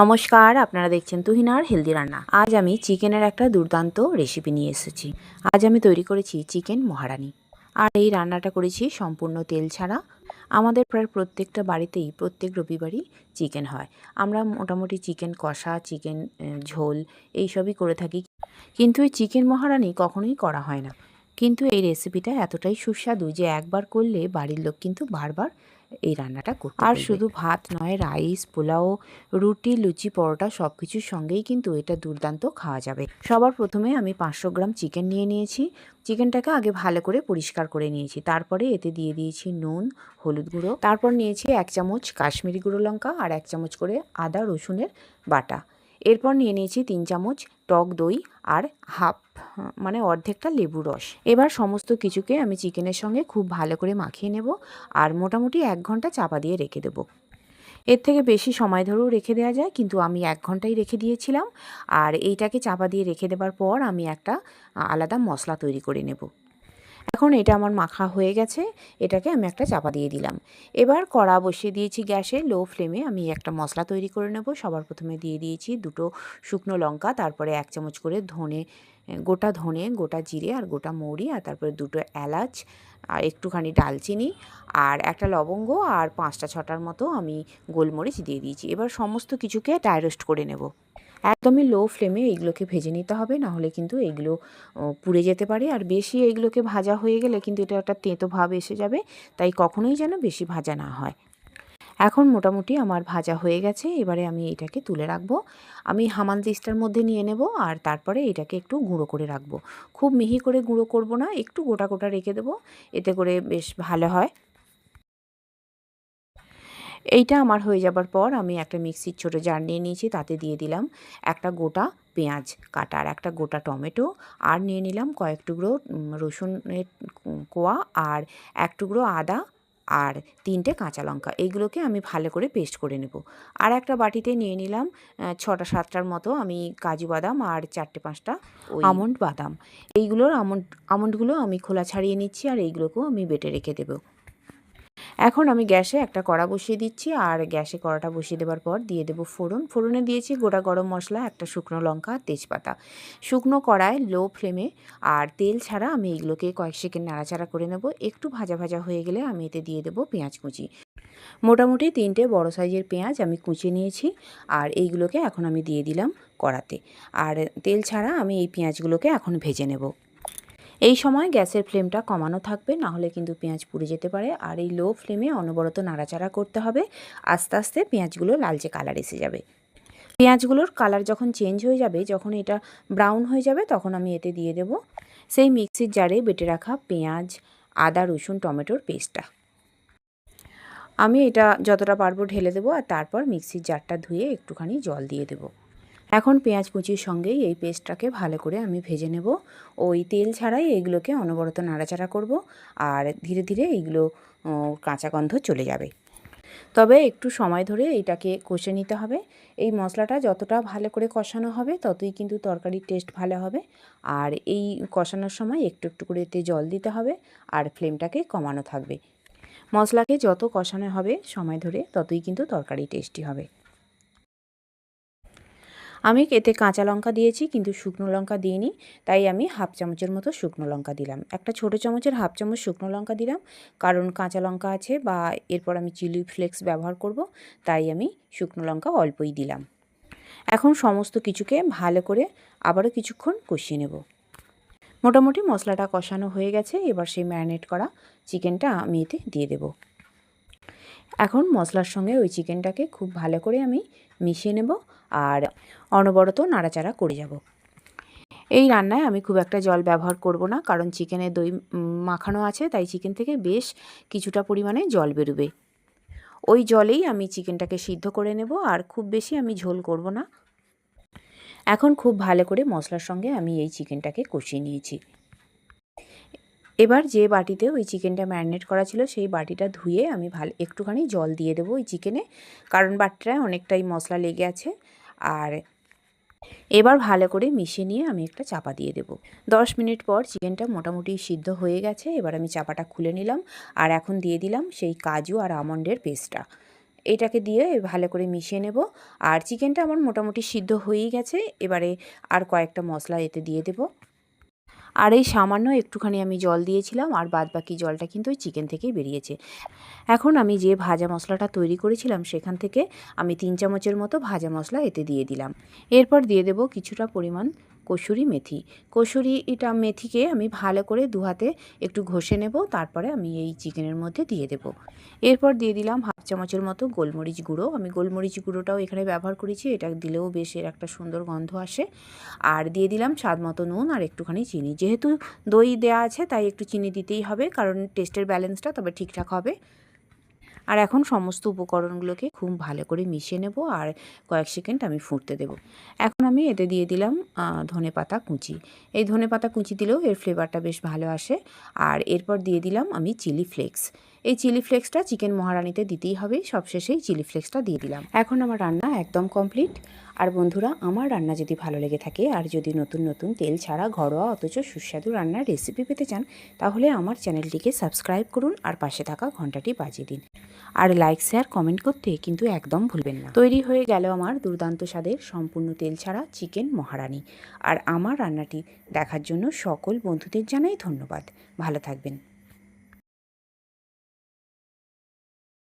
নমস্কার, আপনারা দেখছেন তুহিনার হেলদি রান্না। আজ আমি চিকেনের একটা দুর্দান্ত রেসিপি নিয়ে এসেছি। আজ আমি তৈরি করেছি চিকেন মহারানি। আর এই রান্নাটা করেছি সম্পূর্ণ তেল ছাড়া। আমাদের প্রায় প্রত্যেকটা বাড়িতেই প্রত্যেক রবিবারই চিকেন হয়। আমরা মোটামুটি চিকেন কষা, চিকেন ঝোল এই সবই করে থাকি। কিন্তু এই চিকেন মহারানি কখনোই করা হয় না। কিন্তু এই রেসিপিটা এতটাই সুস্বাদু যে একবার করলে বাড়ির লোক কিন্তু বারবার এই রান্নাটা করতে আর শুধু ভাত নয় রাইস পোলাও রুটি লুচি পরোটা সব কিছুর সঙ্গেই কিন্তু এটা দুর্দান্ত খাওয়া যাবে। সবার প্রথমে আমি পাঁচশো গ্রাম চিকেন নিয়ে নিয়েছি। চিকেনটাকে আগে ভালো করে পরিষ্কার করে নিয়েছি। তারপরে এতে দিয়ে দিয়েছি নুন হলুদ গুঁড়ো। তারপর নিয়েছি এক চামচ কাশ্মীরি গুঁড়ো লঙ্কা আর এক চামচ করে আদা রসুনের বাটা। এরপর নিয়ে নিয়েছি তিন চামচ টক দই আর হাফ মানে অর্ধেকটা লেবু রস। এবার সমস্ত কিছুকে আমি চিকেনের সঙ্গে খুব ভালো করে মাখিয়ে নেব আর মোটামুটি এক ঘণ্টা চাপা দিয়ে রেখে দেবো। এর থেকে বেশি সময় ধরেও রেখে দেওয়া যায়, কিন্তু আমি এক ঘন্টাই রেখে দিয়েছিলাম। আর এইটাকে চাপা দিয়ে রেখে দেবার পর আমি একটা আলাদা মশলা তৈরি করে নেব। এখন এটা আমার মাখা হয়ে গেছে, এটাকে আমি একটা চাপা দিয়ে দিলাম। এবার কড়া বসিয়ে দিয়েছি গ্যাসে, লো ফ্লেমে আমি একটা মশলা তৈরি করে নেব। সবার প্রথমে দিয়ে দিয়েছি দুটো শুকনো লঙ্কা, তারপরে এক চামচ করে ধনে, গোটা ধনে, গোটা জিরে আর গোটা মৌরি আর তারপরে দুটো এলাচ, আর একটুখানি ডালচিনি আর একটা লবঙ্গ আর পাঁচটা ছটার মতো আমি গোলমরিচ দিয়ে দিয়েছি। এবার সমস্ত কিছুকে ড্রাই রোস্ট করে নেব। একদমই লো ফ্লেমে এইগুলোকে ভেজে নিতে হবে না হলে কিন্তু এইগুলো পুড়ে যেতে পারে। আর বেশি এইগুলোকে ভাজা হয়ে গেলে কিন্তু এটা একটা তেঁতো ভাব এসে যাবে, তাই কখনোই যেন বেশি ভাজা না হয়। এখন মোটামুটি আমার ভাজা হয়ে গেছে, এবারে আমি এটাকে তুলে রাখব। আমি হামান দিস্টার মধ্যে নিয়ে নেব, আর তারপরে এটাকে একটু গুঁড়ো করে রাখব। খুব মিহি করে গুঁড়ো করব না, একটু গোটা গোটা রেখে দেবো, এতে করে বেশ ভালো হয়। এইটা আমার হয়ে যাবার পর আমি একটা মিক্সির ছোটো জার নিয়ে নিয়েছি তাতে দিয়ে দিলাম একটা গোটা পেঁয়াজ কাটা আর একটা গোটা টমেটো আর নিয়ে নিলাম কয়েক টুকরো রসুনের কোয়া আর এক টুকরো আদা আর তিনটে কাঁচা লঙ্কা। এইগুলোকে আমি ভালো করে পেস্ট করে নেব। আর একটা বাটিতে নিয়ে নিলাম ছটা সাতটার মতো আমি কাজু বাদাম আর চারটে পাঁচটা আমন্ড বাদাম। এইগুলোর আমন্ড আমন্ডগুলো আমি খোলা ছাড়িয়ে নিচ্ছি আর এইগুলোকেও আমি বেটে রেখে দেবো। এখন আমি গ্যাসে একটা কড়া বসিয়ে দিচ্ছি আর গ্যাসে কড়াটা বসিয়ে দেওয়ার পর দিয়ে দেবো ফোড়ন। ফোড়নে দিয়েছি গোটা গরম মশলা, একটা শুকনো লঙ্কা, তেজপাতা। শুকনো কড়ায় লো ফ্লেমে আর তেল ছাড়া আমি এইগুলোকে কয়েক সেকেন্ড নাড়াচাড়া করে নেব। একটু ভাজা ভাজা হয়ে গেলে আমি এতে দিয়ে দেবো পেঁয়াজ কুচি। মোটামুটি তিনটে বড় সাইজের পেঁয়াজ আমি কুচিয়ে নিয়েছি আর এইগুলোকে এখন আমি দিয়ে দিলাম কড়াতে। আর তেল ছাড়া আমি এই পেঁয়াজগুলোকে এখন ভেজে নেব। এই সময় গ্যাসের ফ্লেমটা কমানো থাকবে না হলে কিন্তু পেঁয়াজ পুড়ে যেতে পারে। আর এই লো ফ্লেমে অনবরত নাড়াচাড়া করতে হবে। আস্তে আস্তে পেঁয়াজগুলো লালচে কালার এসে যাবে। পেঁয়াজগুলোর কালার যখন চেঞ্জ হয়ে যাবে, যখন এটা ব্রাউন হয়ে যাবে, তখন আমি এতে দিয়ে দেব সেই মিক্সির জারে বেটে রাখা পেঁয়াজ, আদা, রসুন, টমেটোর পেস্টটা। আমি এটা যতটা পারব ঢেলে দেবো আর তারপর মিক্সির জারটা ধুয়ে একটুখানি জল দিয়ে দেবো। এখন পেঁয়াজ কুচির সঙ্গেই এই পেস্টটাকে ভালো করে আমি ভেজে নেব। ওই তেল ছাড়াই এইগুলোকে অনবরত নাড়াচাড়া করব আর ধীরে ধীরে এইগুলো কাঁচা গন্ধ চলে যাবে। তবে একটু সময় ধরে এইটাকে কষে নিতে হবে। এই মশলাটা যতটা ভালো করে কষানো হবে ততই কিন্তু তরকারির টেস্ট ভালো হবে। আর এই কষানোর সময় একটু একটু করে এতে জল দিতে হবে আর ফ্লেমটাকে কমানো থাকবে। মশলাকে যত কষানো হবে সময় ধরে ততই কিন্তু তরকারি টেস্টি হবে। আমি এতে কাঁচা লঙ্কা দিয়েছি, কিন্তু শুকনো লঙ্কা দিইনি। তাই আমি হাফ চামচের মতো শুকনো লঙ্কা দিলাম। একটা ছোটো চামচের হাফ চামচ শুকনো লঙ্কা দিলাম, কারণ কাঁচা লঙ্কা আছে বা এরপর আমি চিলি ফ্লেক্স ব্যবহার করব, তাই আমি শুকনো লঙ্কা অল্পই দিলাম। এখন সমস্ত কিছুকে ভালো করে আবারও কিছুক্ষণ কষিয়ে নেব। মোটামুটি মশলাটা কষানো হয়ে গেছে, এবার সেই ম্যারিনেট করা চিকেনটা আমি এতে দিয়ে দেব। এখন মশলার সঙ্গে ওই চিকেনটাকে খুব ভালো করে আমি মিশিয়ে নেব আর অনবরত নাড়াচাড়া করে যাব। এই রান্নায় আমি খুব একটা জল ব্যবহার করব না, কারণ চিকেনে দই মাখানো আছে, তাই চিকেন থেকে বেশ কিছুটা পরিমাণে জল বেরোবে। ওই জলেই আমি চিকেনটাকে সিদ্ধ করে নেব, আর খুব বেশি আমি ঝোল করব না। এখন খুব ভালো করে মশলার সঙ্গে আমি এই চিকেনটাকে কষিয়ে নিয়েছি। এবার যে বাটিতে ওই চিকেনটা ম্যারিনেট করা ছিল, সেই বাটিটা ধুয়ে আমি ভালো একটুখানি জল দিয়ে দেবো ওই চিকেনে, কারণ বাটিটায় অনেকটাই মশলা লেগে আছে। আর এবার ভালো করে মিশিয়ে নিয়ে আমি একটা চাপা দিয়ে দেব। দশ মিনিট পর চিকেনটা মোটামুটি সিদ্ধ হয়ে গেছে, এবার আমি চাপাটা খুলে নিলাম। আর এখন দিয়ে দিলাম সেই কাজু আর আমন্ডের পেস্টটা। এটাকে দিয়ে ভালো করে মিশিয়ে নেব। আর চিকেনটা আমার মোটামুটি সিদ্ধ হয়েই গেছে, এবারে আর কয়েকটা মশলা এতে দিয়ে দেব। আর এই সামান্য একটুখানি আমি জল দিয়েছিলাম আর বাদ বাকি জলটা কিন্তু ওই চিকেন থেকেই বেরিয়েছে। এখন আমি যে ভাজা মশলাটা তৈরি করেছিলাম সেখান থেকে আমি তিন চামচের মতো ভাজা মশলা এতে দিয়ে দিলাম। এরপর দিয়ে দেব কিছুটা পরিমাণ কসুরি মেথি। কসুরি এটা মেথিকে আমি ভালো করে দু হাতে একটু ঘষে নেব, তারপরে আমি এই চিকেনের মধ্যে দিয়ে দেব। এরপর দিয়ে দিলাম হাফ চামচের মতো গোলমরিচ গুঁড়ো। আমি গোলমরিচ গুঁড়োটাও এখানে ব্যবহার করেছি, এটা দিলেও বেশ এর একটা সুন্দর গন্ধ আসে। আর দিয়ে দিলাম স্বাদ মতো নুন আর একটুখানি চিনি। যেহেতু দই দেওয়া আছে, তাই একটু চিনি দিতেই হবে, কারণ টেস্টের ব্যালেন্সটা তবে ঠিকঠাক হবে। আর এখন সমস্ত উপকরণগুলোকে খুব ভালো করে মিশিয়ে নেব আর কয়েক সেকেন্ড আমি ফুটতে দেব। এখন আমি এতে দিয়ে দিলাম ধনে পাতা কুচি। এই ধনে পাতা কুচি দিলেও এর ফ্লেভারটা বেশ ভালো আসে। আর এরপর দিয়ে দিলাম আমি চিলি ফ্লেক্স এই চিলি ফ্লেক্সটা চিকেন মহারানিতে দিতেই হবে। সবশেষেই চিলি ফ্লেক্সটা দিয়ে দিলাম। এখন আমার রান্না একদম কমপ্লিট। আর বন্ধুরা, আমার রান্না যদি ভালো লেগে থাকে আর যদি নতুন নতুন তেল ছাড়া ঘরোয়া অথচ সুস্বাদু রান্নার রেসিপি পেতে চান, তাহলে আমার চ্যানেলটিকে সাবস্ক্রাইব করুন আর পাশে থাকা ঘন্টাটি বাজিয়ে দিন। আর লাইক শেয়ার কমেন্ট করতে কিন্তু একদম ভুলবেন না। তৈরি হয়ে গেল আমার দুর্দান্ত স্বাদের সম্পূর্ণ তেল ছাড়া চিকেন মহারানি। আর আমার রান্নাটি দেখার জন্য সকল বন্ধুদের জানাই ধন্যবাদ। ভালো থাকবেন।